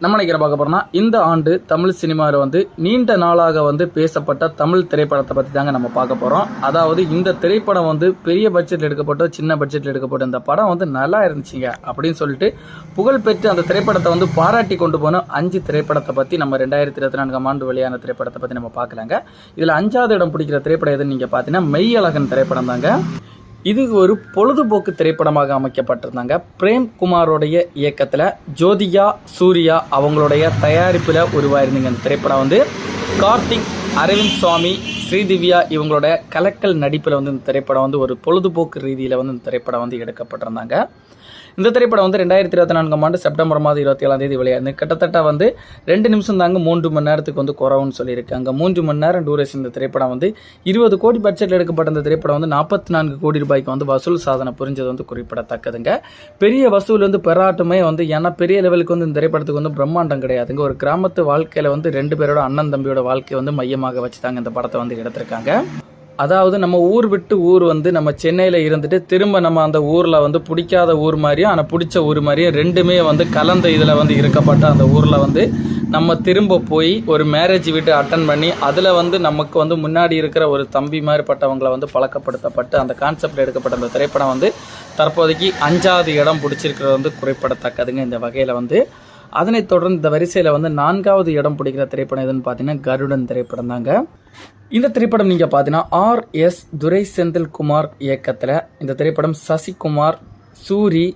நம்ம நினைக்கிற பார்க்க போகிறோம்னா இந்த ஆண்டு தமிழ் சினிமாவில் வந்து நீண்ட நாளாக வந்து பேசப்பட்ட தமிழ் திரைப்படத்தை பற்றி தாங்க நம்ம பார்க்க போகிறோம் அதாவது இந்த திரைப்படம் வந்து பெரிய பட்ஜெட்டில் எடுக்கப்பட்ட சின்ன பட்ஜெட்டில் எடுக்கப்பட்ட இந்த படம் வந்து நல்லா இருந்துச்சுங்க அப்படின்னு சொல்லிட்டு புகழ்பெற்று அந்த திரைப்படத்தை வந்து பாராட்டி கொண்டு போன அஞ்சு திரைப்படத்தை பற்றி நம்ம ரெண்டாயிரத்தி இருபத்தி நான்காம் ஆண்டு வெளியான திரைப்படத்தை பற்றி நம்ம பார்க்கலாங்க. இதில் அஞ்சாவது இடம் பிடிக்கிற திரைப்படம் எதுன்னு நீங்கள் பார்த்தீங்கன்னா மெய்யழகன் திரைப்படம் தாங்க இது ஒரு பொழுதுபோக்கு திரைப்படமாக அமைக்கப்பட்டிருந்தாங்க. பிரேம் குமாரோடைய இயக்கத்தில் ஜோதிகா சூர்யா அவங்களுடைய தயாரிப்பில் உருவாயிருந்தீங்க இந்த திரைப்படம் வந்து. கார்த்திக் அரவிந்த் சுவாமி ஸ்ரீதிவ்யா இவங்களோட கலக்கல் நடிப்பில் வந்து இந்த திரைப்படம் வந்து ஒரு பொழுதுபோக்கு ரீதியில் வந்து இந்த திரைப்படம் வந்து எடுக்கப்பட்டிருந்தாங்க. இந்த திரைப்படம் வந்து ரெண்டாயிரத்தி இருபத்தி நான்காம் ஆண்டு செப்டம்பர் மாதம் இருபத்தி ஏழாம் தேதி வெளியாது கிட்டத்தட்ட வந்து ரெண்டு நிமிஷம் தாங்க மூன்று மணி நேரத்துக்கு வந்து குறவுன்னு சொல்லியிருக்காங்க. மூன்று மணி நேரம் டூரேஷன் இந்த திரைப்படம் வந்து இருபது கோடி பட்ஜெட்டில் எடுக்கப்பட்ட இந்த திரைப்படம் வந்து நாற்பத்தி நான்கு கோடி ரூபாய்க்கு வந்து வசூல் சாதனை புரிஞ்சது வந்து குறிப்பிடத்தக்கதுங்க. பெரிய வசூல் வந்து பெறாட்டுமே வந்து ஏன்னா பெரிய லெவலுக்கு வந்து இந்த திரைப்படத்துக்கு வந்து பிரம்மாண்டம் கிடையாதுங்க. ஒரு கிராமத்து வாழ்க்கையில் வந்து ரெண்டு பேரோட அண்ணன் தம்பியோட வாழ்க்கையை வந்து மையமாக வச்சு தாங்க இந்த படத்தை வந்து எடுத்திருக்காங்க. அதாவது நம்ம ஊர் விட்டு ஊர் வந்து நம்ம சென்னையில் இருந்துட்டு திரும்ப நம்ம அந்த ஊரில் வந்து பிடிக்காத ஊர் மாதிரியும் ஆனால் பிடிச்ச ஊர் மாதிரியும் ரெண்டுமே வந்து கலந்த இதில் வந்து இருக்கப்பட்ட அந்த ஊரில் வந்து நம்ம திரும்ப போய் ஒரு மேரேஜ் வீட்டு அட்டன் பண்ணி அதில் வந்து நமக்கு வந்து முன்னாடி இருக்கிற ஒரு தம்பி மாதிரிப்பட்டவங்களை வந்து பழக்கப்படுத்தப்பட்டு அந்த கான்செப்டில் எடுக்கப்பட்ட அந்த திரைப்படம் வந்து தற்போதைக்கு அஞ்சாவது இடம் பிடிச்சிருக்கிறது வந்து குறிப்பிடத்தக்கதுங்க. இந்த வகையில் வந்து அதனைத் தொடர்ந்து இந்த வரிசையில் வந்து நான்காவது இடம் பிடிக்கிற திரைப்படம் எதுன்னு பார்த்தீங்கன்னா கருடன் திரைப்படம் தாங்க. இந்த திரைப்படம் நீங்கள் பார்த்தீங்கன்னா ஆர் எஸ் துரை செந்தில்குமார் இயக்கத்தில் இந்த திரைப்படம் சசிகுமார் சூரி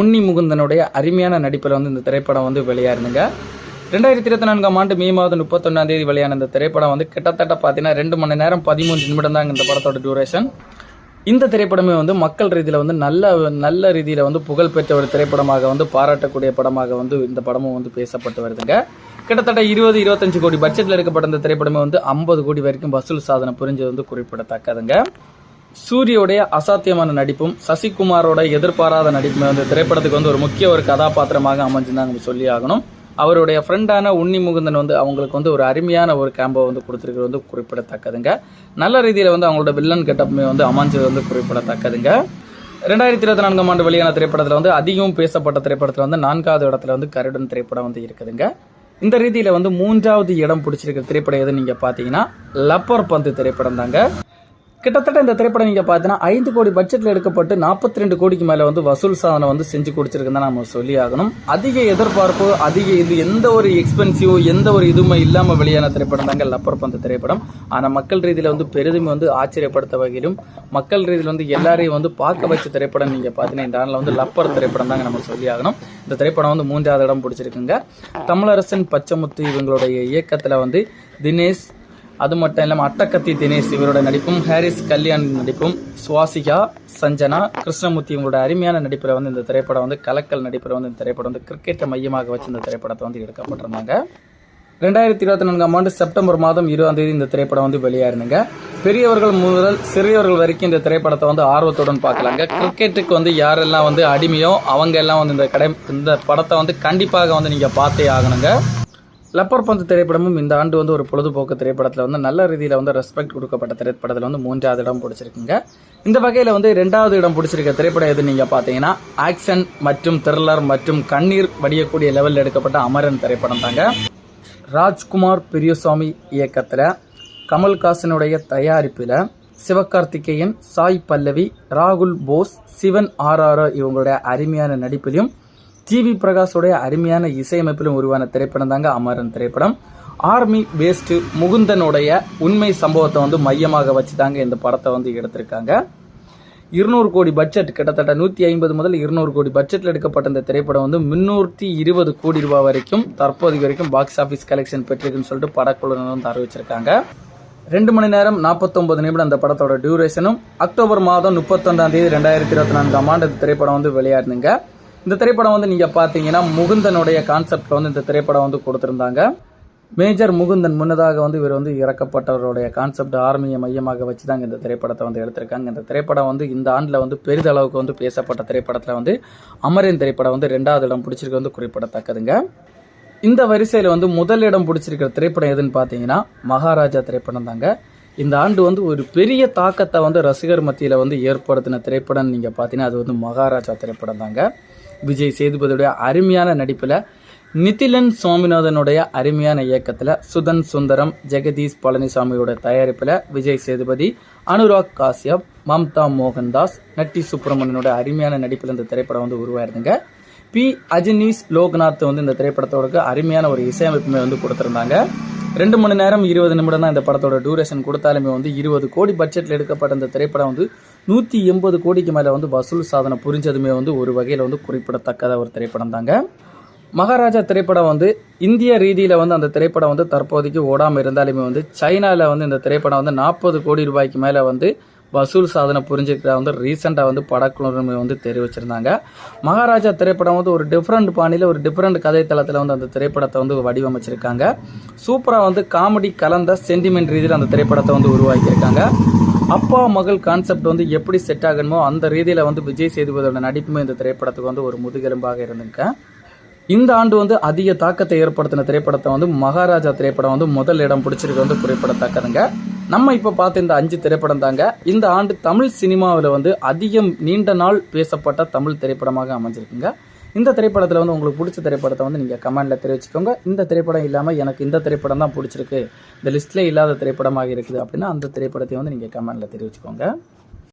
உன்னி முகுந்தனுடைய அருமையான நடிப்பில் வந்து இந்த திரைப்படம் வந்து வெளியாயிருந்துங்க. ரெண்டாயிரத்தி இருபத்தி நான்காம் ஆண்டு மே மாதம் முப்பத்தொன்னாம் தேதி வெளியான இந்த திரைப்படம் வந்து கிட்டத்தட்ட பார்த்தீங்கன்னா ரெண்டு மணி நேரம் பதிமூன்று நிமிடம் தான் இந்த படத்தோட டியூரேஷன் இந்த திரைப்படமே வந்து மக்கள் ரீதியில் வந்து நல்ல நல்ல ரீதியில் வந்து புகழ்பெற்ற ஒரு திரைப்படமாக வந்து பாராட்டக்கூடிய படமாக வந்து இந்த படமும் வந்து பேசப்பட்டு வருதுங்க. கிட்டத்தட்ட இருபது இருபத்தஞ்சு கோடி பட்ஜெட்டில் எடுக்கப்பட்ட இந்த திரைப்படமே வந்து ஐம்பது கோடி வரைக்கும் வசூல் சாதனை புரிஞ்சது வந்து குறிப்பிடத்தக்கதுங்க. சூரியோடைய அசாத்தியமான நடிப்பும் சசிகுமாரோட எதிர்பாராத நடிப்புமே வந்து திரைப்படத்துக்கு வந்து ஒரு முக்கிய ஒரு கதாபாத்திரமாக அமைஞ்சுதாங்க சொல்லி ஆகணும். அவருடைய ஃப்ரெண்டான உன்னி முகுந்தன் வந்து அவங்களுக்கு வந்து ஒரு அருமையான ஒரு கேம்போ வந்து கொடுத்துருக்கிறது வந்து குறிப்பிடத்தக்கதுங்க. நல்ல ரீதியில் வந்து அவங்களோட வில்லன் கெட்டப்புமே வந்து அமைஞ்சது வந்து குறிப்பிடத்தக்கதுங்க. ரெண்டாயிரத்தி இருபத்தி நான்காம் ஆண்டு வெளியான திரைப்படத்தில் வந்து அதிகம் பேசப்பட்ட திரைப்படத்தில் வந்து நான்காவது இடத்துல வந்து கருடன் திரைப்படம் வந்து இருக்குதுங்க. இந்த ரீதியில் வந்து மூன்றாவது இடம் பிடிச்சிருக்கிற திரைப்படம் எதுன்னு நீங்கள் பார்த்தீங்கன்னா லப்பர் பந்து திரைப்படம் தாங்க கிட்டத்தட்ட இந்த திரைப்படம் நீங்கள் பார்த்தீங்கன்னா ஐந்து கோடி பட்ஜெட்டில் எடுக்கப்பட்டு நாற்பத்தி ரெண்டு கோடிக்கு மேலே வந்து வசூல் சாதனை வந்து செஞ்சு கொடுத்துருக்குன்னு நம்ம சொல்லி ஆகணும் அதிக எதிர்பார்ப்பு அதிக இது எந்த ஒரு எக்ஸ்பென்சிவ் எந்த ஒரு இதுவுமே இல்லாமல் வெளியான திரைப்படம் தாங்க லப்பர் பந்து திரைப்படம். ஆனால் மக்கள் ரீதியில் வந்து பெரிதும் வந்து ஆச்சரியப்படுத்த வகையிலும் மக்கள் ரீதியில் வந்து எல்லாரையும் வந்து பார்க்க வச்ச திரைப்படம் நீங்கள் பார்த்தீங்கன்னா இந்த ஆண்டில் வந்து லப்பர் திரைப்படம் தாங்க நம்ம சொல்லி ஆகணும் இந்த திரைப்படம் வந்து மூன்றாவது இடம் பிடிச்சிருக்குங்க. தமிழரசன் பச்சைமுத்து இவங்களுடைய இயக்கத்தில் வந்து தினேஷ் அது மட்டும் இல்லாமல் அட்டக்கத்தி தினேஷ் இவரோட நடிப்பும் ஹாரிஸ் கல்யாண் நடிப்பும் சுவாசிகா சஞ்சனா கிருஷ்ணமூர்த்தி இவங்களோட அருமையான நடிப்பில் வந்து இந்த திரைப்படம் வந்து கலக்கல் நடிப்பில் வந்து இந்த திரைப்படம் வந்து கிரிக்கெட்டை மையமாக வச்சு இந்த திரைப்படத்தை வந்து எடுக்கப்பட்டிருந்தாங்க. ரெண்டாயிரத்தி இருபத்தி நான்காம் ஆண்டு செப்டம்பர் மாதம் இருபதாம் தேதி இந்த திரைப்படம் வந்து வெளியாயிருந்துங்க. பெரியவர்கள் முதல் சிறியவர்கள் வரைக்கும் இந்த திரைப்படத்தை வந்து ஆர்வத்துடன் பார்க்கலாங்க. கிரிக்கெட்டுக்கு வந்து யாரெல்லாம் வந்து அடிமையோ அவங்க எல்லாம் வந்து இந்த கடை இந்த படத்தை வந்து கண்டிப்பாக வந்து நீங்கள் பார்த்தே ஆகணுங்க. லப்பர் பந்து திரைப்படமும் இந்த ஆண்டு வந்து ஒரு பொழுதுபோக்கு திரைப்படத்தில் வந்து நல்ல ரீதியில் வந்து ரெஸ்பெக்ட் கொடுக்கப்பட்ட திரைப்படத்தில் வந்து மூன்றாவது இடம் பிடிச்சிருக்குங்க. இந்த வகையில் வந்து ரெண்டாவது இடம் பிடிச்சிருக்க திரைப்படம் எது நீங்கள் பார்த்தீங்கன்னா ஆக்ஷன் மற்றும் த்ரில்லர் மற்றும் கண்ணீர் வடியக்கூடிய லெவலில் எடுக்கப்பட்ட அமரன் திரைப்படம் தாங்க. ராஜ்குமார் பெரியசாமி இயக்கத்தில் கமல்ஹாசனுடைய தயாரிப்பில் சிவகார்த்திகேயன் சாய் பல்லவி ராகுல் போஸ் சிவன் ஆர்ஆர் இவங்களுடைய அருமையான நடிப்பிலையும் டிவி பிரகாஷோடைய அருமையான இசையமைப்பிலும் உருவான திரைப்படம் தாங்க அமரன் திரைப்படம். ஆர்மி பேஸ்டு முகுந்தனுடைய உண்மை சம்பவத்தை வந்து மையமாக வச்சு தாங்க இந்த படத்தை வந்து எடுத்திருக்காங்க. இருநூறு கோடி பட்ஜெட் கிட்டத்தட்ட நூற்றி ஐம்பது முதல் இருநூறு கோடி பட்ஜெட்டில் எடுக்கப்பட்ட இந்த திரைப்படம் வந்து முன்னூற்றி இருபது கோடி ரூபாய் வரைக்கும் தற்போது வரைக்கும் பாக்ஸ் ஆஃபீஸ் கலெக்ஷன் பெற்றிருக்குன்னு சொல்லிட்டு படக்குழுவினர் வந்து அறிவிச்சிருக்காங்க. ரெண்டு மணி நேரம் நாற்பத்தொம்பது நிமிடம் அந்த படத்தோட டியூரேஷனும் அக்டோபர் மாதம் முப்பத்தொன்றாம் தேதி ரெண்டாயிரத்தி இருபத்தி நான்காம் ஆண்டு இந்த திரைப்படம் வந்து வெளியாயிருந்துங்க. இந்த திரைப்படம் வந்து நீங்கள் பார்த்தீங்கன்னா முகுந்தனுடைய கான்செப்டில் வந்து இந்த திரைப்படம் வந்து கொடுத்துருந்தாங்க. மேஜர் முகுந்தன் முன்னதாக வந்து இவர் வந்து இறக்கப்பட்டவருடைய கான்செப்ட் ஆர்மியை மையமாக வச்சு தாங்க இந்த திரைப்படத்தை வந்து எடுத்திருக்காங்க. இந்த திரைப்படம் வந்து இந்த ஆண்டில் வந்து பெரிதளவுக்கு வந்து பேசப்பட்ட திரைப்படத்தில் வந்து அமரின் திரைப்படம் வந்து ரெண்டாவது இடம் பிடிச்சிருக்கு வந்து குறிப்பிடத்தக்கதுங்க. இந்த வரிசையில் வந்து முதல் இடம் பிடிச்சிருக்கிற திரைப்படம் எதுன்னு பார்த்தீங்கன்னா மகாராஜா திரைப்படம் தாங்க. இந்த ஆண்டு வந்து ஒரு பெரிய தாக்கத்தை வந்து ரசிகர் மத்தியில் வந்து ஏற்படுத்தின திரைப்படம் நீங்கள் பார்த்தீங்கன்னா அது வந்து மகாராஜா திரைப்படம் தாங்க. விஜய் சேதுபதியுடைய அருமையான நடிப்பில் நிதிலன் சுவாமிநாதனுடைய அருமையான இயக்கத்தில் சுதன் சுந்தரம் ஜெகதீஷ் பழனிசாமியோட தயாரிப்பில் விஜய் சேதுபதி அனுராக் காஷ்யப் மம்தா மோகன்தாஸ் நட்டி சுப்பிரமணியனோட அருமையான நடிப்பில் இந்த திரைப்படம் வந்து உருவாயிருந்துங்க. பி. அஜினீஷ் லோக்நாத் வந்து இந்த திரைப்படத்தோட அருமையான ஒரு இசையமைப்புமே வந்து கொடுத்துருந்தாங்க. ரெண்டு மணி நேரம் இருபது நிமிடம் தான் இந்த படத்தோட டூரேஷன் கொடுத்தாலுமே வந்து இருபது கோடி பட்ஜெட்டில் எடுக்கப்பட்ட இந்த திரைப்படம் வந்து நூற்றி எண்பது கோடிக்கு மேலே வந்து வசூல் சாதனை புரிஞ்சதுமே வந்து ஒரு வகையில் வந்து குறிப்பிடத்தக்கத ஒரு திரைப்படம் தாங்க. மகாராஜா திரைப்படம் வந்து இந்திய ரீதியில் வந்து அந்த திரைப்படம் வந்து தற்போதைக்கு ஓடாமல் இருந்தாலுமே வந்து சைனாவில் வந்து இந்த திரைப்படம் வந்து நாற்பது கோடி ரூபாய்க்கு மேலே வந்து வசூல் சாதனை புரிஞ்சுக்கிற வந்து ரீசெண்டாக வந்து படக்குழுமை வந்து தெரிவிச்சிருந்தாங்க. மகாராஜா திரைப்படம் வந்து ஒரு டிஃப்ரெண்ட் பாணியில் ஒரு டிஃப்ரெண்ட் கதைத்தளத்தில் வந்து அந்த திரைப்படத்தை வந்து வடிவமைச்சிருக்காங்க. சூப்பராக வந்து காமெடி கலந்த சென்டிமெண்ட் ரீதியில் அந்த திரைப்படத்தை வந்து உருவாக்கியிருக்காங்க. அப்பா மகள் கான்செப்ட் வந்து எப்படி செட் ஆகணுமோ அந்த ரீதியில் வந்து விஜய் சேதுபதியோட நடிப்புமே இந்த திரைப்படத்துக்கு வந்து ஒரு முதுகெலும்பாக இருந்துங்க இந்த ஆண்டு வந்து அதிக தாக்கத்தை ஏற்படுத்தின திரைப்படத்தை வந்து மகாராஜா திரைப்படம் வந்து முதல் இடம் பிடிச்சிருக்கு வந்து குறிப்பிடத்தக்கதுங்க. நம்ம இப்போ பார்த்த இந்த அஞ்சு திரைப்படம் தாங்க. இந்த ஆண்டு தமிழ் சினிமாவில் வந்து அதிகம் நீண்ட நாள் பேசப்பட்ட தமிழ் திரைப்படமாக அமைஞ்சிருக்குங்க. இந்த திரைப்படத்தில் வந்து உங்களுக்கு பிடிச்ச திரைப்படத்தை வந்து நீங்கள் கமெண்டில் தெரிவிச்சுக்கோங்க. இந்த திரைப்படம் இல்லாமல் எனக்கு இந்த திரைப்படம் தான் பிடிச்சிருக்கு. இந்த லிஸ்ட்டில் இல்லாத திரைப்படமாக இருக்குது அப்படின்னா அந்த திரைப்படத்தை வந்து நீங்கள் கமெண்டில் தெரிவிச்சுக்கோங்க.